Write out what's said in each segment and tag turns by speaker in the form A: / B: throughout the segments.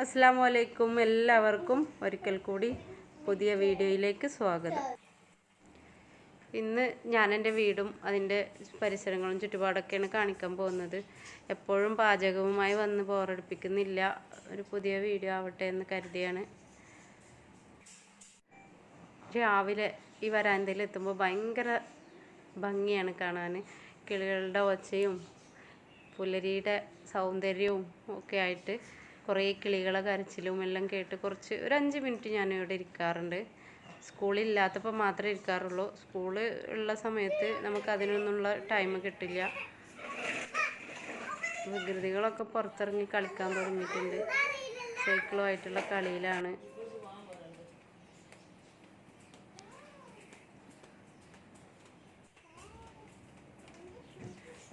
A: അസ്സാം വലൈക്കും എല്ലാവർക്കും ഒരിക്കൽ കൂടി പുതിയ വീഡിയോയിലേക്ക് സ്വാഗതം. ഇന്ന് ഞാൻ എന്റെ വീടും അതിന്റെ പരിസരങ്ങളും ചുറ്റുപാടൊക്കെയാണ് കാണിക്കാൻ പോകുന്നത്. എപ്പോഴും പാചകവുമായി വന്ന് ബോറടിപ്പിക്കുന്നില്ല. ഒരു പുതിയ വീഡിയോ ആവട്ടെ എന്ന് കരുതിയാണ്. രാവിലെ ഈ വരാന്തയിൽ എത്തുമ്പോൾ ഭയങ്കര ഭംഗിയാണ് കാണാൻ. കിളികളുടെ ഒച്ചയും പുലരിയുടെ സൗന്ദര്യവും ഒക്കെ ആയിട്ട് കുറേ കിളികളെ കരച്ചിലും എല്ലാം കേട്ട് കുറച്ച് ഒരു അഞ്ച് മിനിറ്റ് ഞാൻ ഇവിടെ ഇരിക്കാറുണ്ട്. സ്കൂളില്ലാത്തപ്പോൾ മാത്രമേ ഇരിക്കാറുള്ളൂ. സ്കൂൾ ഉള്ള സമയത്ത് നമുക്ക് അതിനൊന്നുള്ള ടൈം കിട്ടില്ല. വികൃതികളൊക്കെ പുറത്തിറങ്ങി കളിക്കാൻ തുടങ്ങിയിട്ടുണ്ട്. സൈക്കിളുമായിട്ടുള്ള കളിയിലാണ്.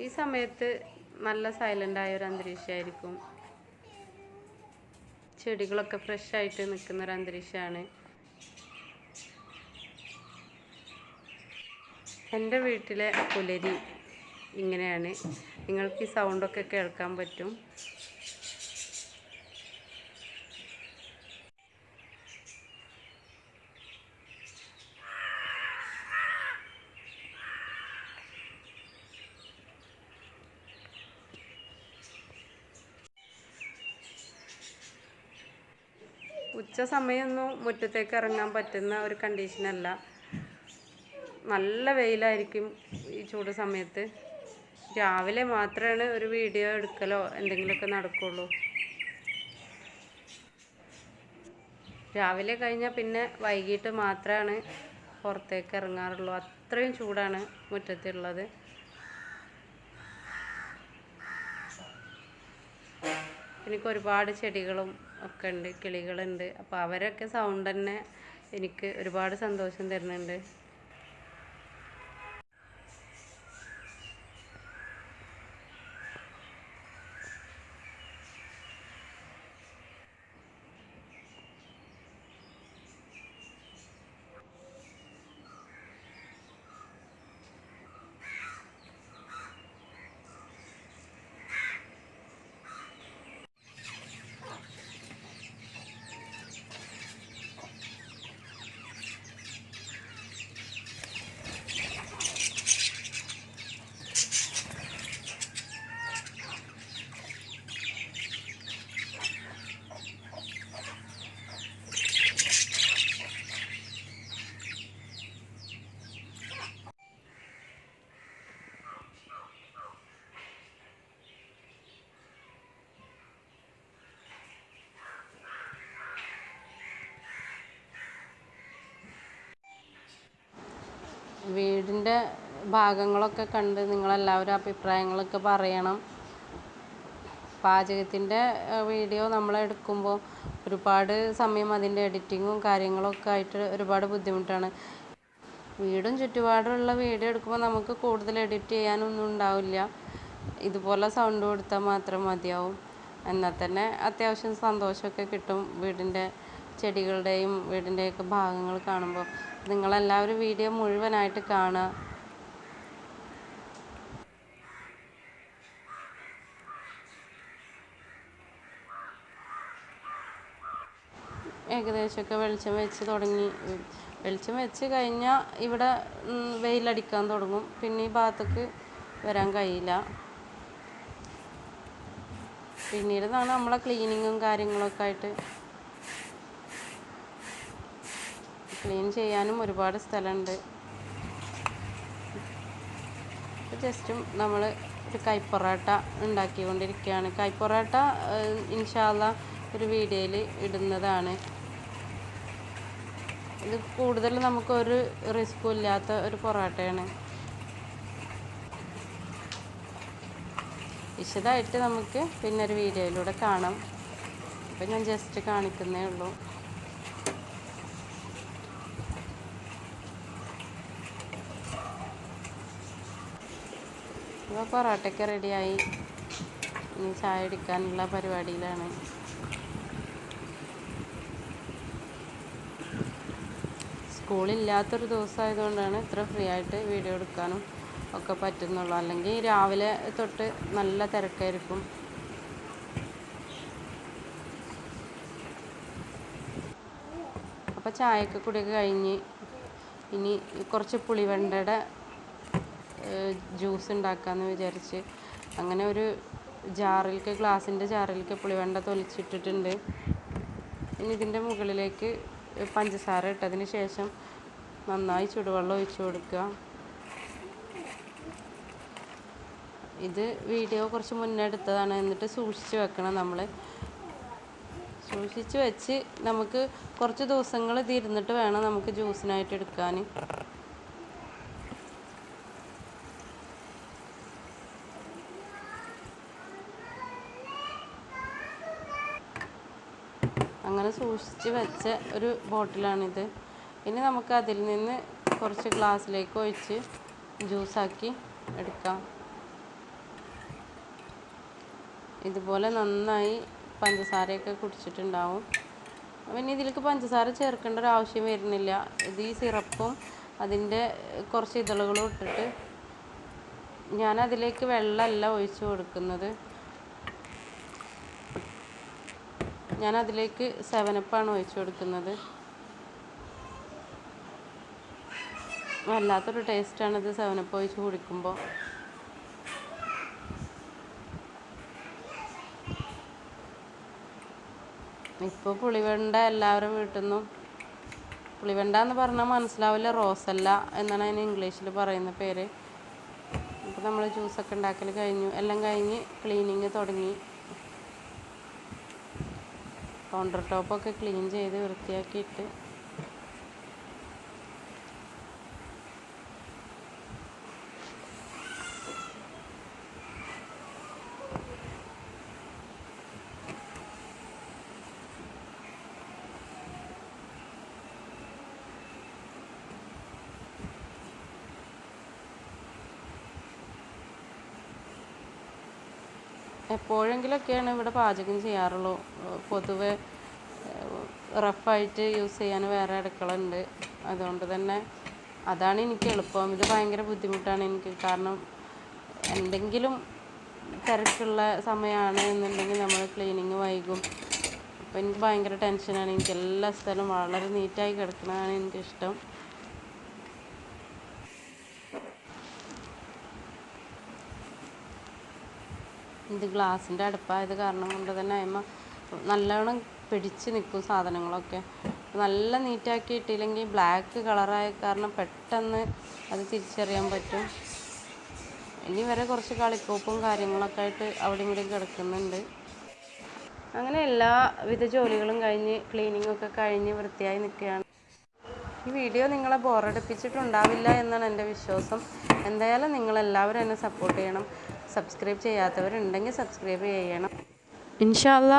A: ഈ സമയത്ത് നല്ല സൈലന്റ് ആയ ഒരു അന്തരീക്ഷമായിരിക്കും. ചെടികളൊക്കെ ഫ്രഷ് ആയിട്ട് നിൽക്കുന്ന ഒരു അന്തരീക്ഷമാണ്. എന്റെ വീട്ടിലെ പുലരി ഇങ്ങനെയാണ്. നിങ്ങൾക്ക് ഈ സൗണ്ടൊക്കെ കേൾക്കാൻ പറ്റും. ഉച്ച സമയമൊന്നും മുറ്റത്തേക്ക് ഇറങ്ങാൻ പറ്റുന്ന ഒരു കണ്ടീഷനല്ല നല്ല വെയിലായിരിക്കും ഈ ചൂട് സമയത്ത്. രാവിലെ മാത്രമാണ് ഒരു വീഡിയോ എടുക്കലോ എന്തെങ്കിലുമൊക്കെ നടക്കുള്ളൂ. രാവിലെ കഴിഞ്ഞാൽ പിന്നെ വൈകിട്ട് മാത്രമാണ് പുറത്തേക്ക് ഇറങ്ങാറുള്ളൂ. അത്രയും ചൂടാണ് മുറ്റത്തുള്ളത്. എനിക്ക് ഒരുപാട് ചെടികളും ഒക്കെ ഉണ്ട് കിളികളുണ്ട്. അപ്പോൾ അവരൊക്കെ സൗണ്ട് തന്നെ എനിക്ക് ഒരുപാട് സന്തോഷം തരുന്നുണ്ട്. വീടിന്റെ ഭാഗങ്ങളൊക്കെ കണ്ട് നിങ്ങളെല്ലാവരും അഭിപ്രായങ്ങളൊക്കെ പറയണം. പാചകത്തിന്റെ വീഡിയോ നമ്മളെടുക്കുമ്പോൾ ഒരുപാട് സമയം അതിന്റെ എഡിറ്റിങ്ങും കാര്യങ്ങളൊക്കെ ആയിട്ട് ഒരുപാട് ബുദ്ധിമുട്ടാണ്. വീടും ചുറ്റുപാടുമുള്ള വീഡിയോ എടുക്കുമ്പോൾ നമുക്ക് കൂടുതൽ എഡിറ്റ് ചെയ്യാനൊന്നും ഉണ്ടാവില്ല. ഇതുപോലെ സൗണ്ട് കൊടുത്താൽ മാത്രം മതിയാവും. എന്നാൽ തന്നെ അത്യാവശ്യം സന്തോഷമൊക്കെ കിട്ടും വീടിന്റെ ചെടികളുടെയും വീടിന്റെയൊക്കെ ഭാഗങ്ങൾ കാണുമ്പോൾ നിങ്ങളെല്ലാവരും വീഡിയോ മുഴുവനായിട്ട് കാണുക. ഏകദേശമൊക്കെ വെളിച്ചം വെച്ച് തുടങ്ങി. വെളിച്ചം വെച്ച് കഴിഞ്ഞാൽ ഇവിടെ വെയിലടിക്കാൻ തുടങ്ങും. പിന്നെ ഈ ഭാഗത്തേക്ക് വരാൻ കഴിയില്ല. പിന്നീട് നമ്മളെ ക്ലീനിങ്ങും കാര്യങ്ങളൊക്കെ ആയിട്ട് ക്ലീൻ ചെയ്യാനും ഒരുപാട് സ്ഥലമുണ്ട്. ജസ്റ്റും നമ്മൾ ഒരു കൈപ്പൊറോട്ട ഉണ്ടാക്കിക്കൊണ്ടിരിക്കുകയാണ്. കൈപ്പൊറോട്ട ഇൻഷാല്ല ഒരു വീഡിയോയിൽ ഇടുന്നതാണ്. ഇത് കൂടുതൽ നമുക്കൊരു റിസ്ക്കും ഇല്ലാത്ത ഒരു പൊറോട്ടയാണ്. വിശദമായിട്ട് നമുക്ക് പിന്നെ ഒരു വീഡിയോയിലൂടെ കാണാം. അപ്പം ഞാൻ ജസ്റ്റ് കാണിക്കുന്നേ ഉള്ളൂ. ഇപ്പോൾ പൊറോട്ടയ്ക്ക് റെഡിയായി ഇനി ചായ അടിക്കാനുള്ള പരിപാടിയിലാണ്. സ്കൂളില്ലാത്തൊരു ദിവസമായതുകൊണ്ടാണ് ഇത്ര ഫ്രീ ആയിട്ട് വീഡിയോ എടുക്കാനും ഒക്കെ പറ്റുന്നുള്ളൂ. അല്ലെങ്കിൽ രാവിലെ തൊട്ട് നല്ല തിരക്കായിരിക്കും. അപ്പോൾ ചായയൊക്കെ കുടിയൊക്കെ കഴിഞ്ഞ് ഇനി കുറച്ച് പുളിവെണ്ടയുടെ ജ്യൂസ് ഉണ്ടാക്കാമെന്ന് വിചാരിച്ച് അങ്ങനെ ഒരു ജാറിലേക്ക് ഗ്ലാസിന്റെ ജാറിലേക്ക് പുളിവെണ്ട തൊലിച്ചിട്ടിട്ടുണ്ട്. ഇനി ഇതിന്റെ മുകളിലേക്ക് പഞ്ചസാര ഇട്ടതിന് ശേഷം നന്നായി ചുടുവെള്ളം ഒഴിച്ചു കൊടുക്കുക. ഇത് വീഡിയോ കുറച്ച് മുന്നേ എടുത്തതാണ്. എന്നിട്ട് സൂക്ഷിച്ച് വെക്കണം നമ്മൾ സൂക്ഷിച്ച് വെച്ച് നമുക്ക് കുറച്ച് ദിവസങ്ങൾ ഇത് ഇരുന്നിട്ട് വേണം നമുക്ക് ജ്യൂസിനായിട്ട് എടുക്കാൻ. അങ്ങനെ സൂക്ഷിച്ച് വെച്ച ഒരു ബോട്ടിലാണിത്. ഇനി നമുക്ക് അതിൽ നിന്ന് കുറച്ച് ഗ്ലാസ്സിലേക്ക് ഒഴിച്ച് ജ്യൂസാക്കി എടുക്കാം. ഇതുപോലെ നന്നായി പഞ്ചസാരയൊക്കെ കുടിച്ചിട്ടുണ്ടാവും. പിന്നെ ഇതിലേക്ക് പഞ്ചസാര ചേർക്കേണ്ട ഒരു ആവശ്യം വരുന്നില്ല. ഇത് ഈ സിറപ്പും അതിന്റെ കുറച്ച് ഇതളുകളും ഇട്ടിട്ട് ഞാൻ അതിലേക്ക് വെള്ളമല്ല ഒഴിച്ച് കൊടുക്കുന്നത്. ഞാൻ അതിലേക്ക് സെവനപ്പാണ് ഒഴിച്ചു കൊടുക്കുന്നത്. വല്ലാത്തൊരു ടേസ്റ്റാണ് ഇത് സെവനപ്പ് ഒഴിച്ച് കുടിക്കുമ്പോൾ ഇപ്പോൾ പുളിവെണ്ട എല്ലാവരും വീട്ടിൽ നിന്നും പുളിവെണ്ട എന്ന് പറഞ്ഞാൽ മനസ്സിലാവില്ല റോസല്ല എന്നാണ് അതിന് ഇംഗ്ലീഷിൽ പറയുന്ന പേര്. അപ്പോൾ നമ്മൾ ജ്യൂസൊക്കെ ഉണ്ടാക്കൽ കഴിഞ്ഞു. എല്ലാം കഴിഞ്ഞ് ക്ലീനിങ് തുടങ്ങി. കൗണ്ടർ ടോപ്പൊക്കെ ക്ലീൻ ചെയ്ത് വൃത്തിയാക്കിയിട്ട് എപ്പോഴെങ്കിലൊക്കെയാണ് ഇവിടെ പാചകം ചെയ്യാറുള്ളൂ. പൊതുവെ റഫായിട്ട് യൂസ് ചെയ്യാൻ വേറെ അടുക്കള ഉണ്ട് അതുകൊണ്ട് തന്നെ അതാണ് എനിക്ക് എളുപ്പം. ഇത് ഭയങ്കര ബുദ്ധിമുട്ടാണ് എനിക്ക്. കാരണം എന്തെങ്കിലും തിരക്കുള്ള സമയമാണ് എന്നുണ്ടെങ്കിൽ നമ്മൾ ക്ലീനിങ് വൈകും. അപ്പോൾ എനിക്ക് ഭയങ്കര ടെൻഷനാണ് എനിക്ക് എല്ലാ സ്ഥലവും വളരെ നീറ്റായി കിടക്കുന്നതാണ് എനിക്കിഷ്ടം. ഇത് ഗ്ലാസിന്റെ അടുപ്പായത് കാരണം കൊണ്ട് തന്നെ അതിമ നല്ലോണം പിടിച്ച് നിൽക്കും സാധനങ്ങളൊക്കെ. നല്ല നീറ്റാക്കി ഇട്ടില്ലെങ്കിൽ ബ്ലാക്ക് കളറായ കാരണം പെട്ടെന്ന് അത് തിരിച്ചറിയാൻ പറ്റും. ഇനി വരെ കുറച്ച് കളിക്കോപ്പും കാര്യങ്ങളൊക്കെ ആയിട്ട് അവിടെയും ഇവിടെയും കിടക്കുന്നുണ്ട്. അങ്ങനെ എല്ലാവിധ ജോലികളും കഴിഞ്ഞ് ക്ലീനിങ് ഒക്കെ കഴിഞ്ഞ് വൃത്തിയായി നിൽക്കുകയാണ്. ഈ വീഡിയോ നിങ്ങളെ ബോറടിപ്പിച്ചിട്ടുണ്ടാവില്ല എന്നാണ് എന്റെ വിശ്വാസം. എന്തായാലും നിങ്ങളെല്ലാവരും എന്നെ സപ്പോർട്ട് ചെയ്യണം. സബ്സ്ക്രൈബ് ചെയ്യാത്തവരുണ്ടെങ്കിൽ സബ്സ്ക്രൈബ് ചെയ്യണം. ഇൻഷാല്ല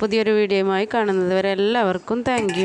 A: പുതിയൊരു വീഡിയോയുമായി കാണുന്നത് വരെ എല്ലാവർക്കും താങ്ക്